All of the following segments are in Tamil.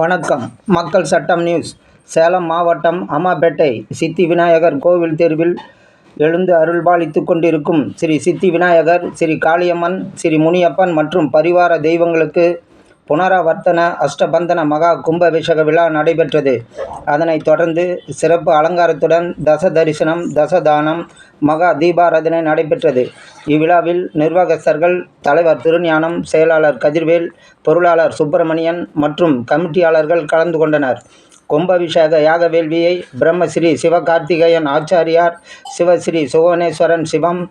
வணக்கம். மக்கள் சட்டம் நியூஸ். சேலம் மாவட்டம் அம்மாபேட்டை சித்தி விநாயகர் கோவில் தெருவில் எழுந்து அருள்பாலித்து கொண்டிருக்கும் ஸ்ரீ சித்தி விநாயகர் ஸ்ரீ காளியம்மன் ஸ்ரீ முனியப்பன் மற்றும் பரிவார தெய்வங்களுக்கு புனராவர்த்தன அஷ்டபந்தன மகா கும்பாபிஷேக விழா நடைபெற்றது. அதனைத் தொடர்ந்து சிறப்பு அலங்காரத்துடன் தச தரிசனம் தசதானம் மகா தீபாராதனை நடைபெற்றது. இவ்விழாவில் நிர்வாகஸ்தர்கள் தலைவர் திருஞானம் செயலாளர் கதிர்வேல் பொருளாளர் சுப்பிரமணியன் மற்றும் கமிட்டியாளர்கள் கலந்து கொண்டனர். கும்பாபிஷேக யாக வேள்வியை பிரம்மஸ்ரீ சிவகார்த்திகேயன் ஆச்சாரியார் சிவஸ்ரீ சுவனேஸ்வரன் சிவம்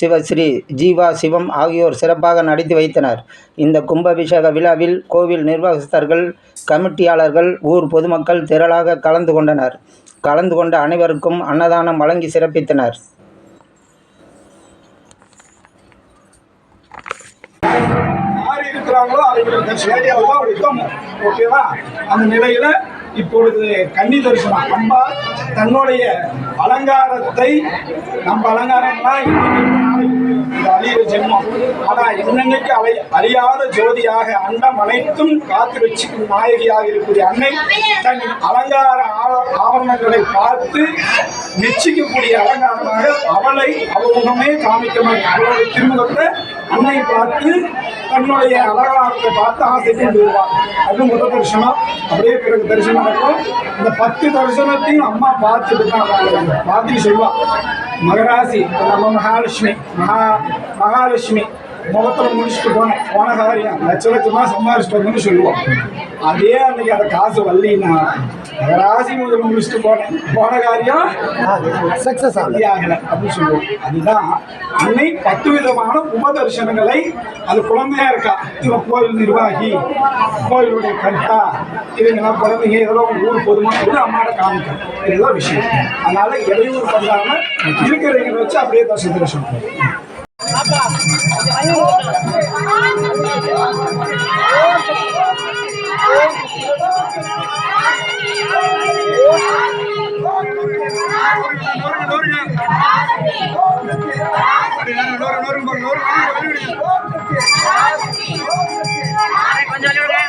சிவஸ்ரீ ஜீவா சிவம் ஆகியோர் சிறப்பாக நடத்தி வைத்தனர். இந்த கும்பாபிஷேக விழாவில் கோவில் நிர்வாகஸ்தர்கள் கமிட்டியாளர்கள் ஊர் பொதுமக்கள் திரளாக கலந்து கொண்டனர். கலந்து கொண்ட அனைவருக்கும் அன்னதானம் வழங்கி சிறப்பித்தனர். யார் இருக்கிறாங்களோ அவர்களுக்கு ஏரியாவில் ஓகேவா அந்த நிலையில இப்பொழுது கன்னி தரிசனம். அம்பா தன்னுடைய அலங்காரத்தை நம்ம அலங்காரம்லாம் இன்னைக்கு நாளைக்கு ஜென்மம். ஆனா என்னன்னைக்கு அலை அழியாத ஜோதியாக அன்னம் அனைத்தும் காத்து வச்சுக்கும் நாயகியாக இருக்கக்கூடிய அன்னை தன் அலங்கார ஆவ- ஆவரணங்களை பார்த்து நிச்சயிக்கக்கூடிய அலங்காரமாக அவளை அவமுகமே காமிக்க மாட்டேன் அவளுடைய திருமுகத்தை அன்னை பார்த்து தன்னுடைய அலங்காரத்தை பார்த்து ஆசை கொண்டு வருவார் அது முதல் தரிசனம். அப்படியே பிறகு தரிசனம் நடக்கும். இந்த பத்து தரிசனத்தையும் அம்மா பார்த்துட்டு தான் பார்த்துட்டு சொல்லுவா. மகராசி நம்ம மகாலட்சுமி மகா மகாலட்சுமி முகத்துல முடிச்சுட்டு போனேன் போன காரியம் லட்ச லட்சமா சம்பாதிச்சுட்டு வந்து சொல்லுவோம். அதே அன்னைக்கு அந்த காசு வரலின்னா மகராசி முதல்ல முடிச்சுட்டு போனேன். போன காரியம் சக்ஸஸ் ஆகல அப்படின்னு சொல்லுவோம். அதுதான் அன்னை பத்து விதமான உபதர்சனங்களை அது குழந்தையா இருக்கா? இவன் கோயில் நிர்வாகி கோயிலுடைய கர்த்தா இவங்கெல்லாம் குழந்தைங்க ஏதோ ஒரு ஊர் பொதுமக்கள் அம்மாட காமிக்கும். இதுதான் விஷயம். அதனால இடையூறு பண்ணாம இருக்கிறவங்க வச்சு அப்படியே தசை தரிசனம் கொஞ்சம்